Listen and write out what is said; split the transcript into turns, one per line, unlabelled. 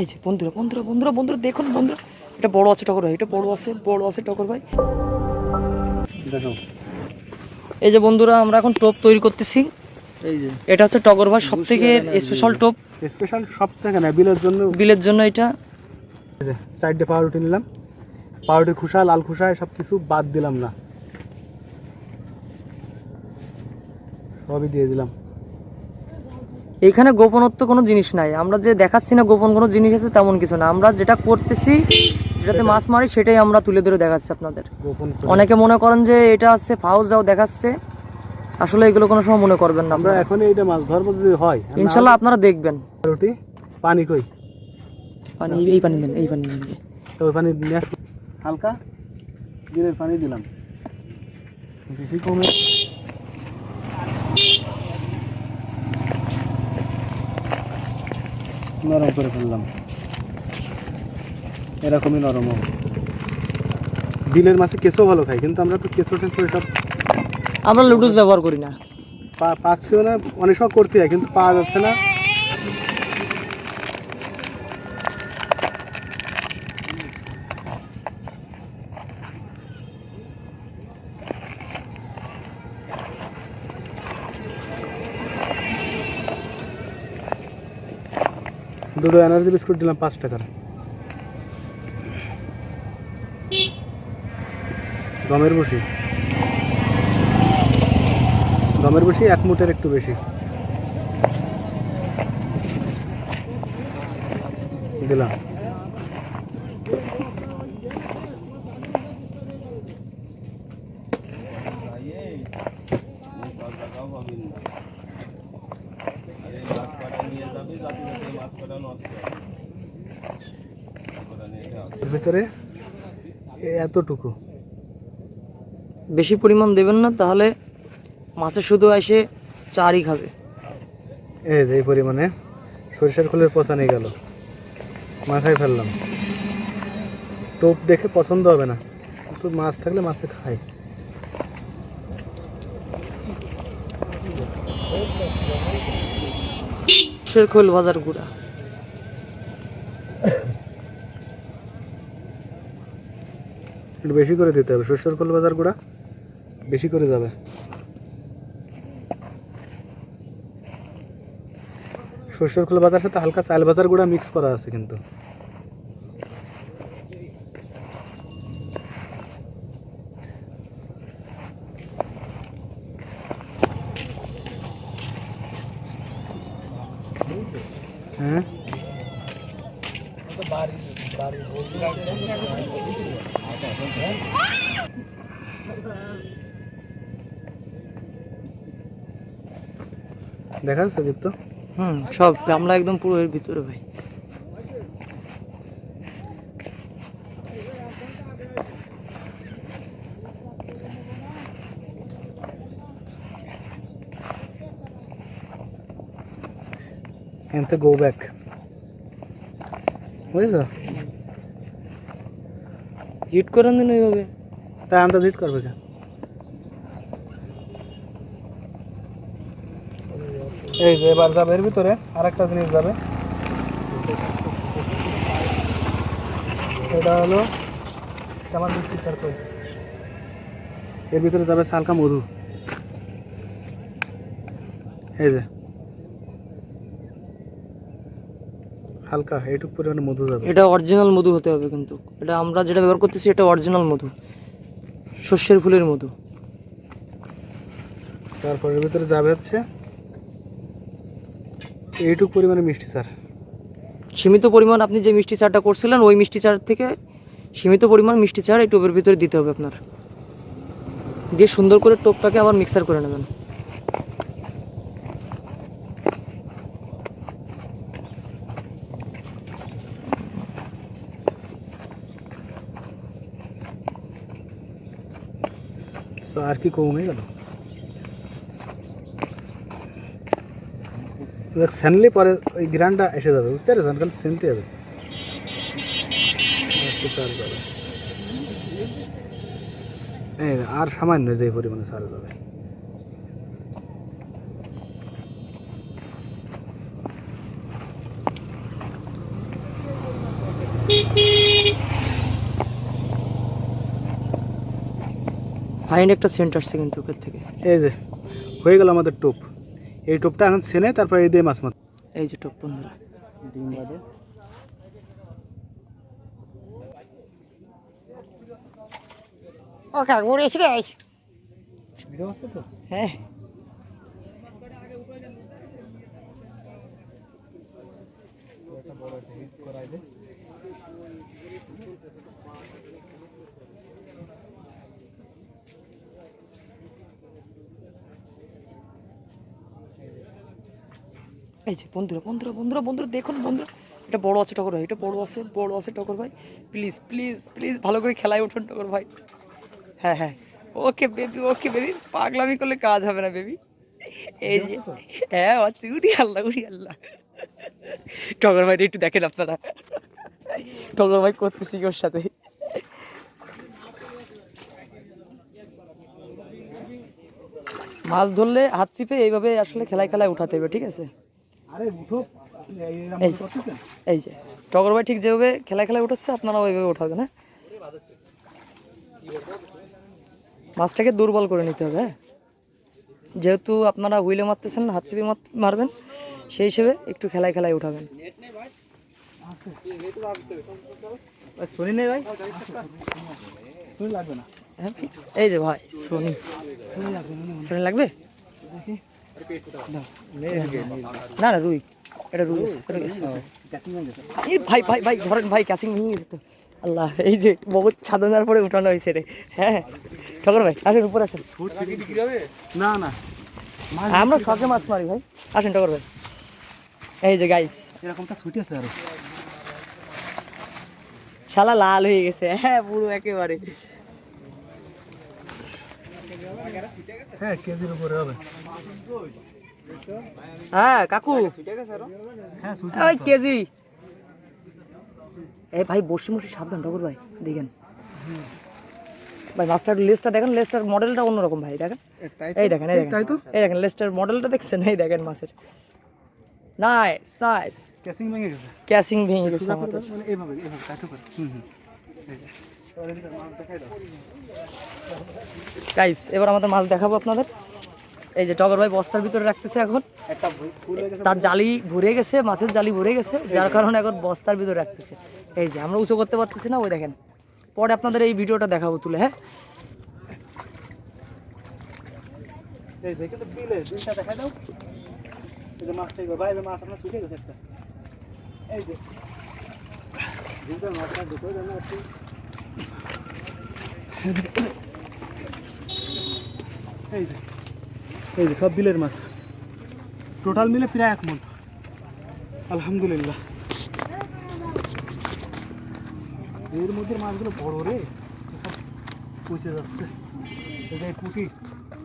এই যে বন্ধুরা বন্ধুরা বন্ধুরা বন্ধুরা দেখুন বন্ধুরা এটা বড় আছে টকর ভাই এটা বড় আছে বড় আছে টকর ভাই।
দেখো
এই যে বন্ধুরা আমরা এখন টোপ তৈরি করতেছি।
এই যে।
এটা হচ্ছে টগর ভাই সব থেকে স্পেশাল টোপ।
স্পেশাল সব থেকে না বিলের জন্য।
বিলের জন্য এটা।
এই যে চারটে পাউরুটি নিলাম। পাউরুটি খুসা লাল খুসা সব কিছু বাদ দিলাম না। সবই দিয়ে দিলাম।
এইখানে গোপনত্ব কোনো জিনিস নাই। আমরা যে দেখাচ্ছি না গোপন কোনো জিনিস আছে তেমন কিছু না। আমরা যেটা করতেছি যেটাতে মাছ মারি সেটাই আমরা তুলে ধরে দেখাচ্ছি আপনাদের। অনেকে মনে করেন যে এটা আছে ফাউজ যাও দেখাচ্ছে। আসলে এগুলো কোনো সময় মনে করবেন না
আমরা এখন এইটা মাছ ধরবো যদি হয়
ইনশাল্লাহ আপনারা দেখবেন।
রুটি পানি কই?
পানি এই পানি দেন এই পানি দেন।
তো ওই পানি হালকা বিলের পানি দিলাম। বেশি কমে নরম করে ফেললাম। এরকমই নরম হবে। বিলের মাছে কেঁচো ভালো খাই কিন্তু আমরা তো কেঁচো টেঁচো এসব
আমরা লুডুস ব্যবহার করি না।
পা- পাচ্ছিও না অনেক সময় করতে হয় কিন্তু পাওয়া যাচ্ছে না। দুটো এনার্জি বিস্কুট দিলাম, পাঁচ টাকার। গমের বসি গমের বসি এক মুটের একটু বেশি। দিলাম। ভিতরে এতটুকু।
বেশি পরিমাণ দেবেন না তাহলে মাছে শুধু এসে চারই খাবে।
এই যে এই পরিমাণে সরিষার খোলের পচা নিয়ে গেল। মাথায় ফেললাম। টোপ দেখে পছন্দ হবে না। কিন্তু মাছ থাকলে মাছে খায়।
সে খোল বাজার গুঁড়া।
একটু বেশি করে দিতে হবে। সরিষার খোল বাজার গুঁড়া বেশি করে যাবে। সরিষার খোল বাজার সাথে হালকা চাল বাজার গুঁড়া মিক্স করা আছে কিন্তু। হ্যাঁ? দেখা যাচ্ছে দীপ্ত
হুম সব গামলা একদম পুরো এর ভিতরে ভাই।
এনতে গো ব্যাক বুঝছ?
হিট করেন দিন ওইভাবে।
তাই আন্দাজ হিট করবে কেন এই যে এবার যাবে, এর ভিতরে আর একটা জিনিস যাবে। এটা হলো মিষ্টি সার্কল এর ভিতরে যাবে সালকা মধু। এই যে। হালকা এইটুকু পরিমাণে মধু যাবে।
এটা অরিজিনাল মধু হতে হবে কিন্তু। এটা আমরা যেটা ব্যবহার করতেছি এটা অরিজিনাল মধু। শস্যের ফুলের মধু।
তারপর ভিতরে যাবে হচ্ছে এইটুকু পরিমাণে মিষ্টি স্যার
সীমিত পরিমাণ আপনি যে মিষ্টি চাটা করছিলেন ওই মিষ্টি চার থেকে সীমিত পরিমাণ মিষ্টি চার এই টোপের ভিতরে দিতে হবে আপনার। দিয়ে সুন্দর করে টোপটাকে আবার মিক্সার করে নেবেন।
তো আর কি কম গেল দেখ স্যানলি পরে ওই গ্রানটা এসে যাবে, বুঝতে পারছেন খালি সেনতে চার আর সামান্য যে পরিমাণে সার যাবে।
ফাইন একটা সেন্ট আসছে কিন্তু থেকে।
এই যে হয়ে গেল আমাদের টোপ। এই টোপটা এখন সেনে তারপরে এই দিয়ে মাছ মাছ
এই যে টোপ বন্ধুরা।
ডিম বাজে।
ও এসে হ্যাঁ।
করাই দে।
এই যে বন্ধুরা বন্ধুরা বন্ধুরা বন্ধুরা, দেখুন বন্ধুরা, এটা বড় আছে টকর ভাই, এটা বড় আছে বড় আছে টকর ভাই। প্লিজ প্লিজ প্লিজ ভালো করে খেলায় উঠুন টকর ভাই। হ্যাঁ হ্যাঁ। ওকে বেবি ওকে বেবি পাগলামি করলে কাজ হবে না বেবি এই যে হ্যাঁ আচ্ছা উড়ি আল্লাহ উড়ি আল্লাহ। টগর ভাই, একটু দেখেন আপনারা। টগর ভাই, করতেছি ওর সাথে? মাছ ধরলে হাত চিপে এইভাবে আসলে খেলায় খেলায় উঠাতে হবে, ঠিক আছে?
এই
যে। এই যে। টগর ভাই ঠিক যেভাবে খেলায় খেলায় উঠাচ্ছে আপনারা ওইভাবে উঠাবেন হ্যাঁ? মাছটাকে দুর্বল করে নিতে হবে হ্যাঁ? যেহেতু আপনারা হুইলে মারতেছেন হাত চিপে মার- মারবেন সেই হিসেবে একটু খেলায় খেলায় উঠাবেন।
শুনি নেই ভাই? লাগবে না।
হ্যাঁ? এই যে ভাই সোনি।
শুনি লাগবে না।
না রুই। এটা রুই
হয়ে।
এই ভাই ভাই ভাই ধরেন ভাই ক্যাচিং ভেঙে। আল্লাহ এই যে বহুত সাধনার পরে উঠানো হয়েছে রে। হ্যাঁ ঠকর ভাই আসেন উপর আসেন।
না না।
আমরা শখে মাছ মারি ভাই। আসেন টগর ভাই। এই যে গাইস
এরকমটা ছুটি আছে আরও।
শালা লাল হয়ে গেছে। হ্যাঁ পুরো একেবারে।
হ্যাঁ কেজির উপরে হবে।
হ্যাঁ কাকু।
হ্যাঁ
ওই কেজি। এই ভাই বসি মসি সাবধান টগর ভাই দেখেন। ভাই মাস্টার লেসটা দেখেন লেসটার মডেলটা অন্যরকম ভাই দেখেন। এই দেখেন এই দেখেন। এই দেখেন লেসটার মডেলটা দেখছেন? এই দেখেন মাছের। নাইস নাইস
ক্যাচিং ভেঙে গেছে।
ক্যাসিং ভেঙে গেছে
মানে এইভাবে এইভাবে টাইট করে হুম হুম। মাছ
গাইস এবার আমাদের মাছ দেখাবো আপনাদের। এই যে টগর ভাই বস্তার ভিতরে রাখতেছে এখন। তার জালি ভরে গেছে মাছের জালি ভরে গেছে যার কারণে এখন বস্তার ভিতরে রাখতেছে। এই যে আমরা উঁচু করতে পারতেছি না ওই দেখেন। পরে আপনাদের এই ভিডিওটা দেখাবো তুলে হ্যাঁ?
বিলটা দেখাই দাও। এই যে মাছটা এগুলো বাইরে মাছ আপনার শুকিয়ে গেছে একটা এই যে এই যে সব বিলের মাছ। টোটাল মিলে প্রায় এক মন। আলহামদুলিল্লাহ। এর মধ্যে মাছগুলো বড় রে। পচে যাচ্ছে। যে পুঁটি।